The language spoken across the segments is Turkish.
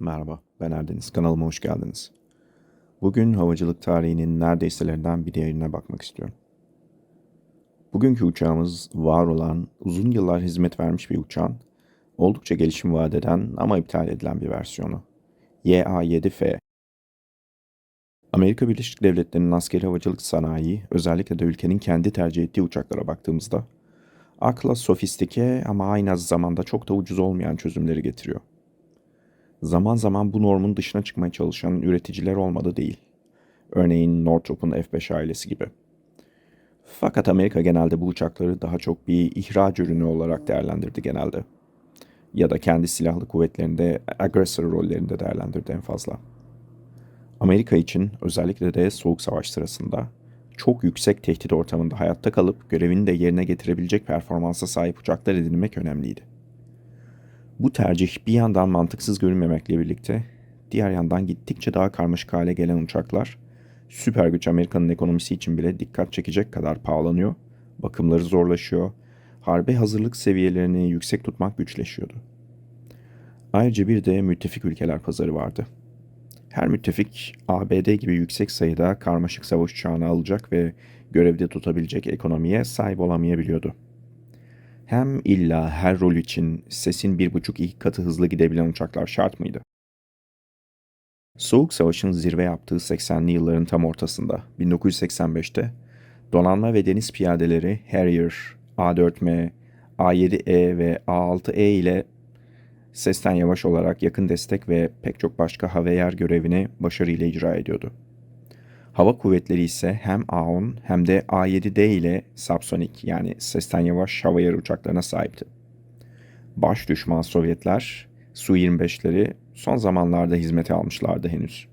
Merhaba, ben Erdeniz. Kanalıma hoş geldiniz. Bugün havacılık tarihinin neredeyselerinden bir diğerine bakmak istiyorum. Bugünkü uçağımız var olan, uzun yıllar hizmet vermiş bir uçağın, oldukça gelişim vaat eden ama iptal edilen bir versiyonu. YA-7F. Amerika Birleşik Devletleri'nin askeri havacılık sanayi, özellikle de ülkenin kendi tercih ettiği uçaklara baktığımızda, akla sofistike ama aynı zamanda çok da ucuz olmayan çözümleri getiriyor. Zaman zaman bu normun dışına çıkmaya çalışan üreticiler olmadı değil. Örneğin Northrop'un F-5 ailesi gibi. Fakat Amerika genelde bu uçakları daha çok bir ihraç ürünü olarak değerlendirdi genelde. Ya da kendi silahlı kuvvetlerinde aggressor rollerinde değerlendirdi en fazla. Amerika için özellikle de Soğuk Savaş sırasında çok yüksek tehdit ortamında hayatta kalıp görevini de yerine getirebilecek performansa sahip uçaklar edinmek önemliydi. Bu tercih bir yandan mantıksız görünmemekle birlikte diğer yandan gittikçe daha karmaşık hale gelen uçaklar süper güç Amerika'nın ekonomisi için bile dikkat çekecek kadar pahalanıyor, bakımları zorlaşıyor, harbe hazırlık seviyelerini yüksek tutmak güçleşiyordu. Ayrıca bir de müttefik ülkeler pazarı vardı. Her müttefik ABD gibi yüksek sayıda karmaşık savaş uçağını alacak ve görevde tutabilecek ekonomiye sahip olamayabiliyordu. Hem illa her rol için sesin bir buçuk iki katı hızlı gidebilen uçaklar şart mıydı? Soğuk Savaş'ın zirve yaptığı 80'li yılların tam ortasında 1985'te donanma ve deniz piyadeleri Harrier, A4M, A7E ve A6E ile sesten yavaş olarak yakın destek ve pek çok başka hava yer görevini başarıyla icra ediyordu. Hava kuvvetleri ise hem A-10 hem de A-7D ile subsonik yani sesten yavaş hava yer uçaklarına sahipti. Baş düşman Sovyetler Su-25'leri son zamanlarda hizmete almışlardı henüz.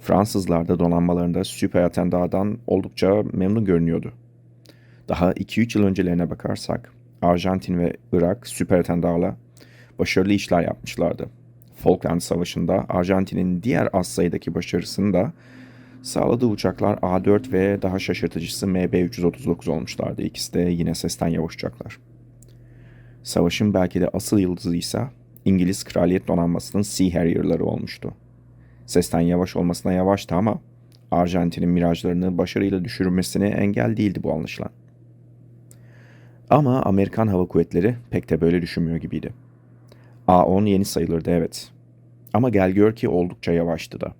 Fransızlar da donanmalarında Super Attendat'dan oldukça memnun görünüyordu. Daha 2-3 yıl öncelerine bakarsak Arjantin ve Irak Super Attendat'la başarılı işler yapmışlardı. Falkland Savaşı'nda Arjantin'in diğer az sayıdaki başarısını da Sağladığı uçaklar A4 ve daha şaşırtıcısı MB-339 olmuşlardı. İkisi de yine sesten yavaş uçaklar. Savaşın belki de asıl yıldızı ise İngiliz Kraliyet Donanması'nın Sea Harrier'ları olmuştu. Sesten yavaş olmasına yavaştı ama Arjantin'in mirajlarını başarıyla düşürmesine engel değildi bu anlaşılan. Ama Amerikan Hava Kuvvetleri pek de böyle düşünmüyor gibiydi. A-10 yeni sayılırdı evet. Ama gel gör ki oldukça yavaştı da.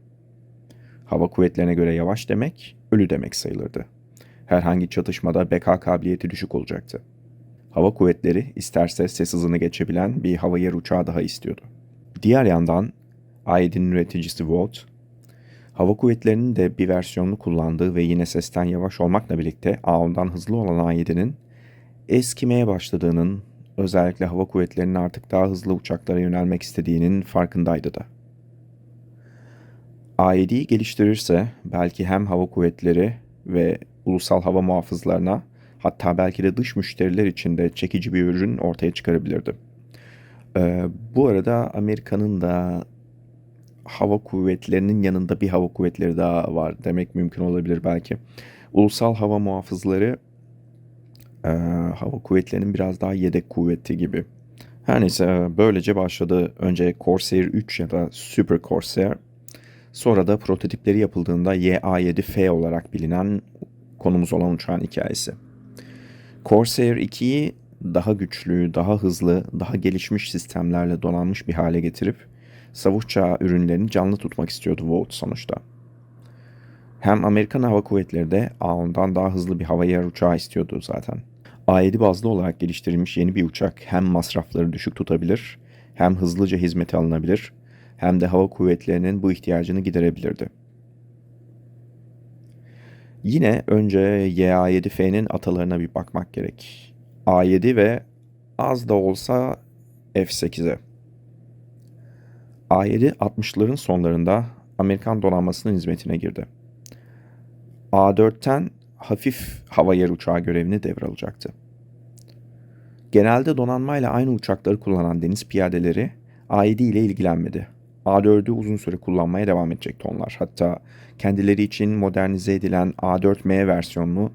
Hava kuvvetlerine göre yavaş demek, ölü demek sayılırdı. Herhangi çatışmada beka kabiliyeti düşük olacaktı. Hava kuvvetleri isterse ses hızını geçebilen bir hava yer uçağı daha istiyordu. Diğer yandan A7'nin üreticisi Volt, hava kuvvetlerinin de bir versiyonunu kullandığı ve yine sesten yavaş olmakla birlikte A10'dan hızlı olan A7'nin eskimeye başladığının, özellikle hava kuvvetlerinin artık daha hızlı uçaklara yönelmek istediğinin farkındaydı da. A7'yi geliştirirse belki hem hava kuvvetleri ve ulusal hava muhafızlarına hatta belki de dış müşteriler için de çekici bir ürün ortaya çıkarabilirdi. Ee, bu arada Amerika'nın da hava kuvvetlerinin yanında bir hava kuvvetleri daha var demek mümkün olabilir belki. Ulusal hava muhafızları e, hava kuvvetlerinin biraz daha yedek kuvveti gibi. Her neyse böylece başladı. Önce Corsair 3 ya da Super Corsair Sonra da prototipleri yapıldığında YA7F olarak bilinen konumuz olan uçağın hikayesi. Corsair 2'yi daha güçlü, daha hızlı, daha gelişmiş sistemlerle donanmış bir hale getirip savaş uçağı ürünlerini canlı tutmak istiyordu Vought sonuçta. Hem Amerikan Hava Kuvvetleri de A-10'dan daha hızlı bir hava yer uçağı istiyordu zaten. A-7 bazlı olarak geliştirilmiş yeni bir uçak hem masrafları düşük tutabilir, hem hızlıca hizmete alınabilir hem de hava kuvvetlerinin bu ihtiyacını giderebilirdi. Yine önce YA7F'nin atalarına bir bakmak gerek. A7 ve az da olsa F8'e. A7 60'ların sonlarında Amerikan donanmasının hizmetine girdi. A4'ten hafif hava yer uçağı görevini devralacaktı. Genelde donanmayla aynı uçakları kullanan deniz piyadeleri A7 ile ilgilenmedi A4'ü uzun süre kullanmaya devam edecekti onlar. Hatta kendileri için modernize edilen A4M versiyonunu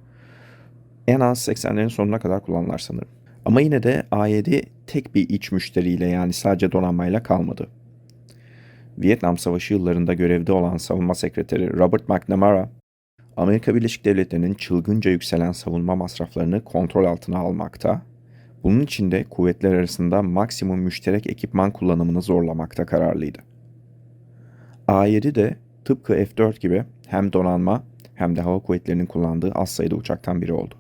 en az 80'lerin sonuna kadar kullanırlar sanırım. Ama yine de A7 tek bir iç müşteriyle yani sadece donanmayla kalmadı. Vietnam Savaşı yıllarında görevde olan savunma sekreteri Robert McNamara, Amerika Birleşik Devletleri'nin çılgınca yükselen savunma masraflarını kontrol altına almakta, bunun için de kuvvetler arasında maksimum müşterek ekipman kullanımını zorlamakta kararlıydı. A-7 de tıpkı F-4 gibi hem donanma hem de hava kuvvetlerinin kullandığı az sayıda uçaktan biri oldu.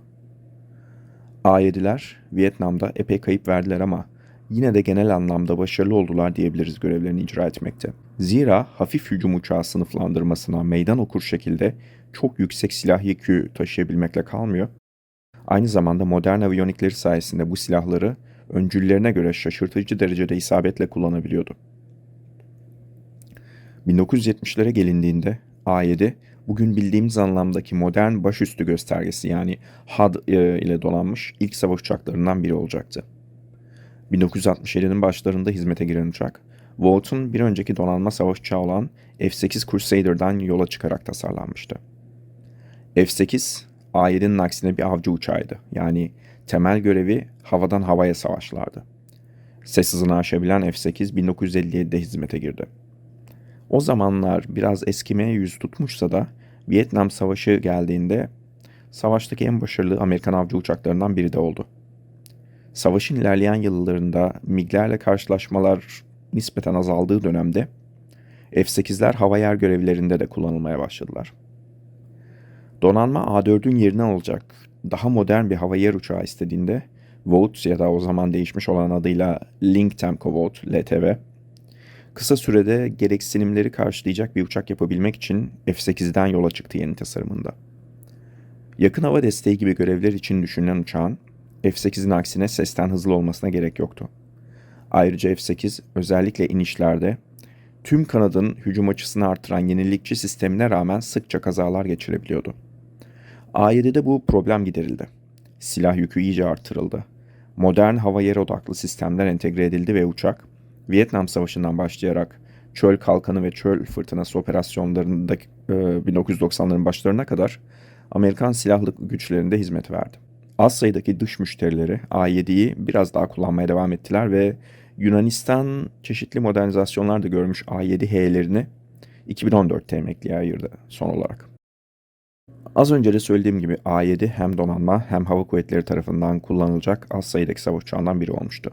A-7'ler Vietnam'da epey kayıp verdiler ama yine de genel anlamda başarılı oldular diyebiliriz görevlerini icra etmekte. Zira hafif hücum uçağı sınıflandırmasına meydan okur şekilde çok yüksek silah yükü taşıyabilmekle kalmıyor. Aynı zamanda modern aviyonikleri sayesinde bu silahları öncüllerine göre şaşırtıcı derecede isabetle kullanabiliyordu. 1970'lere gelindiğinde A7 bugün bildiğimiz anlamdaki modern başüstü göstergesi yani HUD e, ile donanmış ilk savaş uçaklarından biri olacaktı. 1967'nin başlarında hizmete giren uçak, Voughton bir önceki donanma savaş uçağı olan F-8 Crusader'dan yola çıkarak tasarlanmıştı. F-8, A-7'nin aksine bir avcı uçağıydı. Yani temel görevi havadan havaya savaşlardı. Ses hızını aşabilen F-8 1957'de hizmete girdi. O zamanlar biraz eskimeye yüz tutmuşsa da Vietnam Savaşı geldiğinde savaştaki en başarılı Amerikan avcı uçaklarından biri de oldu. Savaşın ilerleyen yıllarında MiG'lerle karşılaşmalar nispeten azaldığı dönemde F-8'ler hava yer görevlerinde de kullanılmaya başladılar. Donanma A4'ün yerine alacak daha modern bir hava yer uçağı istediğinde Vought ya da o zaman değişmiş olan adıyla Link Temco Vought LTV kısa sürede gereksinimleri karşılayacak bir uçak yapabilmek için F-8'den yola çıktı yeni tasarımında. Yakın hava desteği gibi görevler için düşünülen uçağın F-8'in aksine sesten hızlı olmasına gerek yoktu. Ayrıca F-8 özellikle inişlerde tüm kanadın hücum açısını artıran yenilikçi sistemine rağmen sıkça kazalar geçirebiliyordu. A7'de bu problem giderildi. Silah yükü iyice artırıldı. Modern hava yer odaklı sistemler entegre edildi ve uçak Vietnam Savaşı'ndan başlayarak çöl kalkanı ve çöl fırtınası operasyonlarında e, 1990'ların başlarına kadar Amerikan silahlı güçlerinde hizmet verdi. Az sayıdaki dış müşterileri A7'yi biraz daha kullanmaya devam ettiler ve Yunanistan çeşitli modernizasyonlar da görmüş A7H'lerini 2014'te emekliye ayırdı son olarak. Az önce de söylediğim gibi A7 hem donanma hem hava kuvvetleri tarafından kullanılacak az sayıdaki savaş uçağından biri olmuştu.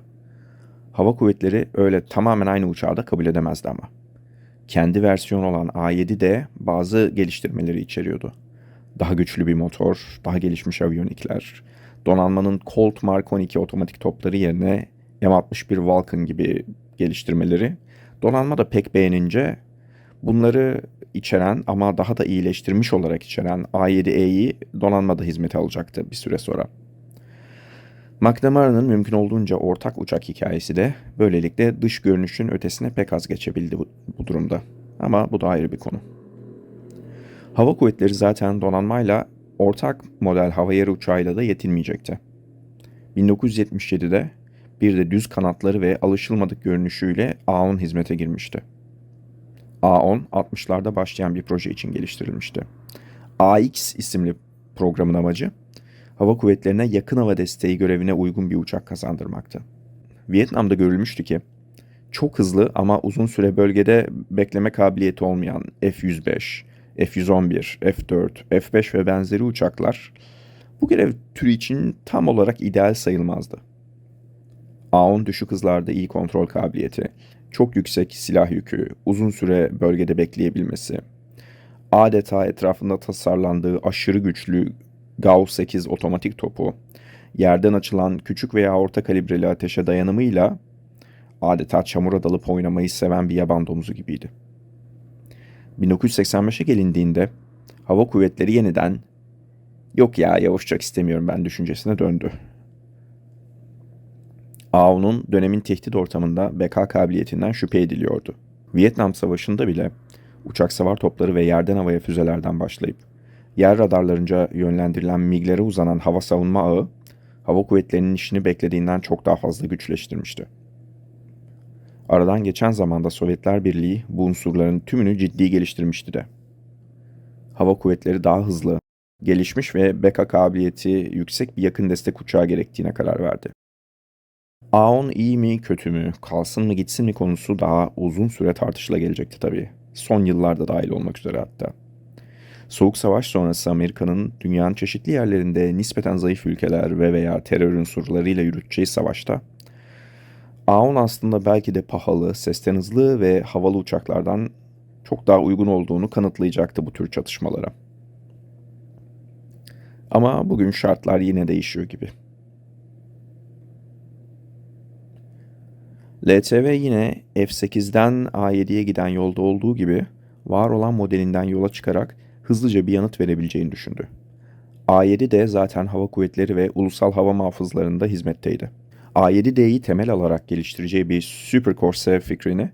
Hava kuvvetleri öyle tamamen aynı uçağı da kabul edemezdi ama. Kendi versiyonu olan A7 de bazı geliştirmeleri içeriyordu. Daha güçlü bir motor, daha gelişmiş aviyonikler, donanmanın Colt Mark 12 otomatik topları yerine M61 Vulcan gibi geliştirmeleri donanma da pek beğenince bunları içeren ama daha da iyileştirmiş olarak içeren A7E'yi donanmada hizmete alacaktı bir süre sonra. McNamara'nın mümkün olduğunca ortak uçak hikayesi de böylelikle dış görünüşün ötesine pek az geçebildi bu, bu durumda. Ama bu da ayrı bir konu. Hava kuvvetleri zaten donanmayla ortak model hava yeri uçağıyla da yetinmeyecekti. 1977'de bir de düz kanatları ve alışılmadık görünüşüyle A-10 hizmete girmişti. A-10 60'larda başlayan bir proje için geliştirilmişti. AX isimli programın amacı hava kuvvetlerine yakın hava desteği görevine uygun bir uçak kazandırmaktı. Vietnam'da görülmüştü ki çok hızlı ama uzun süre bölgede bekleme kabiliyeti olmayan F-105, F-111, F-4, F-5 ve benzeri uçaklar bu görev türü için tam olarak ideal sayılmazdı. A-10 düşük hızlarda iyi kontrol kabiliyeti, çok yüksek silah yükü, uzun süre bölgede bekleyebilmesi, adeta etrafında tasarlandığı aşırı güçlü Gauss-8 otomatik topu, yerden açılan küçük veya orta kalibreli ateşe dayanımıyla adeta çamura dalıp oynamayı seven bir yaban domuzu gibiydi. 1985'e gelindiğinde hava kuvvetleri yeniden yok ya yavaş uçak istemiyorum ben düşüncesine döndü. AO'nun dönemin tehdit ortamında beka kabiliyetinden şüphe ediliyordu. Vietnam Savaşı'nda bile uçak savar topları ve yerden havaya füzelerden başlayıp yer radarlarınca yönlendirilen MiG'lere uzanan hava savunma ağı, hava kuvvetlerinin işini beklediğinden çok daha fazla güçleştirmişti. Aradan geçen zamanda Sovyetler Birliği bu unsurların tümünü ciddi geliştirmişti de. Hava kuvvetleri daha hızlı, gelişmiş ve beka kabiliyeti yüksek bir yakın destek uçağı gerektiğine karar verdi. A10 iyi mi kötü mü, kalsın mı gitsin mi konusu daha uzun süre tartışıla gelecekti tabii. Son yıllarda dahil olmak üzere hatta. Soğuk Savaş sonrası Amerika'nın dünyanın çeşitli yerlerinde nispeten zayıf ülkeler ve veya terör unsurlarıyla yürüteceği savaşta A10 aslında belki de pahalı, sesten hızlı ve havalı uçaklardan çok daha uygun olduğunu kanıtlayacaktı bu tür çatışmalara. Ama bugün şartlar yine değişiyor gibi. LTV yine F8'den A7'ye giden yolda olduğu gibi var olan modelinden yola çıkarak hızlıca bir yanıt verebileceğini düşündü. A7 de zaten hava kuvvetleri ve ulusal hava muhafızlarında hizmetteydi. A7D'yi temel alarak geliştireceği bir Super Corsair fikrini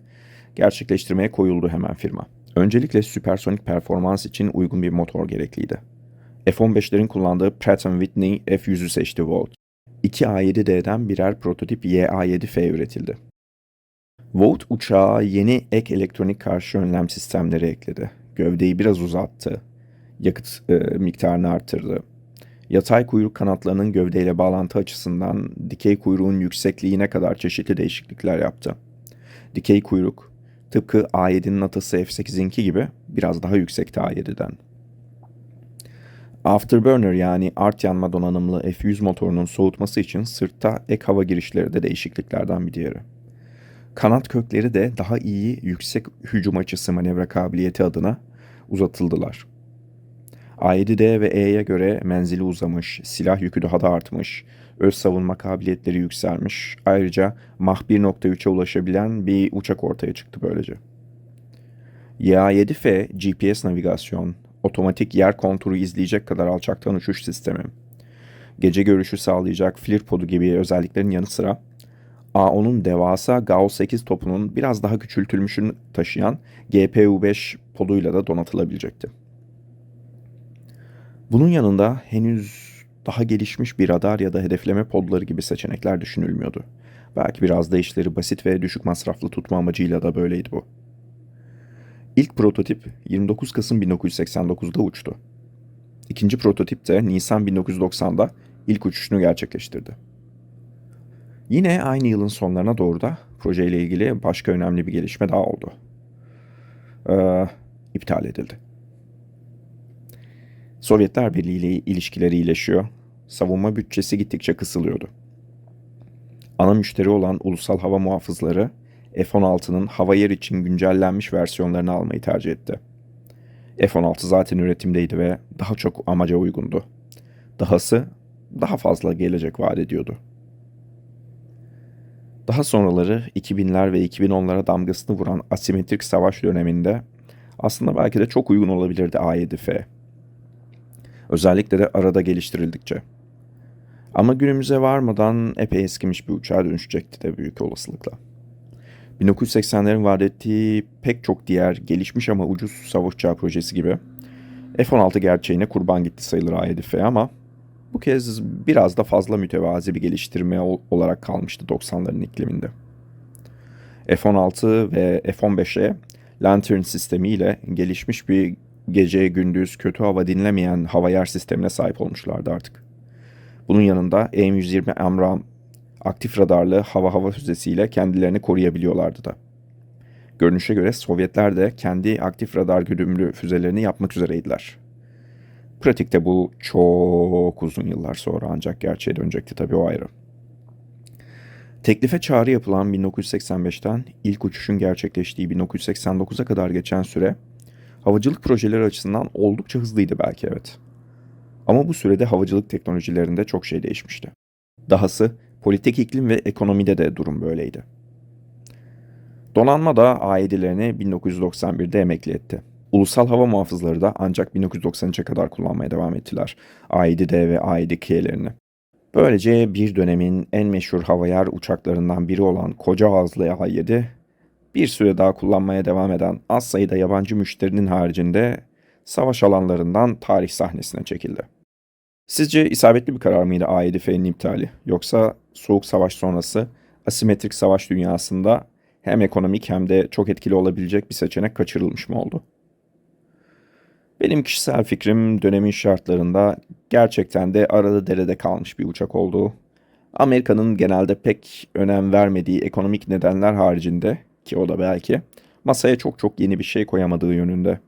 gerçekleştirmeye koyuldu hemen firma. Öncelikle süpersonik performans için uygun bir motor gerekliydi. F-15'lerin kullandığı Pratt Whitney F100'ü seçti Volt. İki A7D'den birer prototip YA7F üretildi. Volt uçağa yeni ek elektronik karşı önlem sistemleri ekledi. Gövdeyi biraz uzattı. Yakıt e, miktarını arttırdı. Yatay kuyruk kanatlarının gövdeyle bağlantı açısından dikey kuyruğun yüksekliğine kadar çeşitli değişiklikler yaptı. Dikey kuyruk tıpkı A7'nin atası F8'inki gibi biraz daha yüksekti A7'den. Afterburner yani art yanma donanımlı F100 motorunun soğutması için sırtta ek hava girişleri de değişikliklerden bir diğeri. Kanat kökleri de daha iyi yüksek hücum açısı manevra kabiliyeti adına uzatıldılar. A7D ve E'ye göre menzili uzamış, silah yükü daha da artmış, öz savunma kabiliyetleri yükselmiş. Ayrıca Mach 1.3'e ulaşabilen bir uçak ortaya çıktı böylece. YA7F GPS navigasyon, otomatik yer konturu izleyecek kadar alçaktan uçuş sistemi, gece görüşü sağlayacak FLIR podu gibi özelliklerin yanı sıra A10'un devasa Gauss 8 topunun biraz daha küçültülmüşünü taşıyan GPU-5 poduyla da donatılabilecekti. Bunun yanında henüz daha gelişmiş bir radar ya da hedefleme podları gibi seçenekler düşünülmüyordu. Belki biraz da işleri basit ve düşük masraflı tutma amacıyla da böyleydi bu. İlk prototip 29 Kasım 1989'da uçtu. İkinci prototip de Nisan 1990'da ilk uçuşunu gerçekleştirdi. Yine aynı yılın sonlarına doğru da projeyle ilgili başka önemli bir gelişme daha oldu. Ee, iptal edildi. Sovyetler Birliği ile ilişkileri iyileşiyor. Savunma bütçesi gittikçe kısılıyordu. Ana müşteri olan ulusal hava muhafızları F-16'nın hava yer için güncellenmiş versiyonlarını almayı tercih etti. F-16 zaten üretimdeydi ve daha çok amaca uygundu. Dahası daha fazla gelecek vaat ediyordu. Daha sonraları 2000'ler ve 2010'lara damgasını vuran asimetrik savaş döneminde aslında belki de çok uygun olabilirdi A7F. Özellikle de arada geliştirildikçe. Ama günümüze varmadan epey eskimiş bir uçağa dönüşecekti de büyük olasılıkla. 1980'lerin vaat ettiği pek çok diğer gelişmiş ama ucuz savaş uçağı projesi gibi F-16 gerçeğine kurban gitti sayılır A7F ama bu kez biraz da fazla mütevazi bir geliştirme olarak kalmıştı 90'ların ikliminde. F-16 ve F-15'e Lantern sistemiyle gelişmiş bir gece gündüz kötü hava dinlemeyen hava yer sistemine sahip olmuşlardı artık. Bunun yanında AIM-120 Amram aktif radarlı hava hava füzesiyle kendilerini koruyabiliyorlardı da. Görünüşe göre Sovyetler de kendi aktif radar güdümlü füzelerini yapmak üzereydiler. Pratikte bu çok uzun yıllar sonra ancak gerçeğe dönecekti tabii o ayrı. Teklife çağrı yapılan 1985'ten ilk uçuşun gerçekleştiği 1989'a kadar geçen süre havacılık projeleri açısından oldukça hızlıydı belki evet. Ama bu sürede havacılık teknolojilerinde çok şey değişmişti. Dahası politik iklim ve ekonomide de durum böyleydi. Donanma da A7'lerini 1991'de emekli etti. Ulusal hava muhafızları da ancak 1993'e kadar kullanmaya devam ettiler A7D ve A7K'lerini. Böylece bir dönemin en meşhur hava uçaklarından biri olan koca ağızlı A7 bir süre daha kullanmaya devam eden az sayıda yabancı müşterinin haricinde savaş alanlarından tarih sahnesine çekildi. Sizce isabetli bir karar mıydı A7F'nin iptali? Yoksa soğuk savaş sonrası asimetrik savaş dünyasında hem ekonomik hem de çok etkili olabilecek bir seçenek kaçırılmış mı oldu? Benim kişisel fikrim dönemin şartlarında gerçekten de arada derede kalmış bir uçak olduğu Amerika'nın genelde pek önem vermediği ekonomik nedenler haricinde ki o da belki masaya çok çok yeni bir şey koyamadığı yönünde.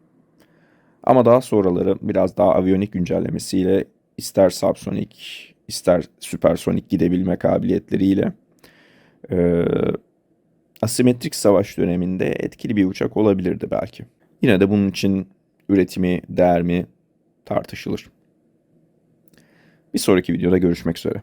Ama daha sonraları biraz daha aviyonik güncellemesiyle ister subsonik ister süpersonik gidebilme kabiliyetleriyle e, asimetrik savaş döneminde etkili bir uçak olabilirdi belki. Yine de bunun için üretimi, değer mi tartışılır. Bir sonraki videoda görüşmek üzere.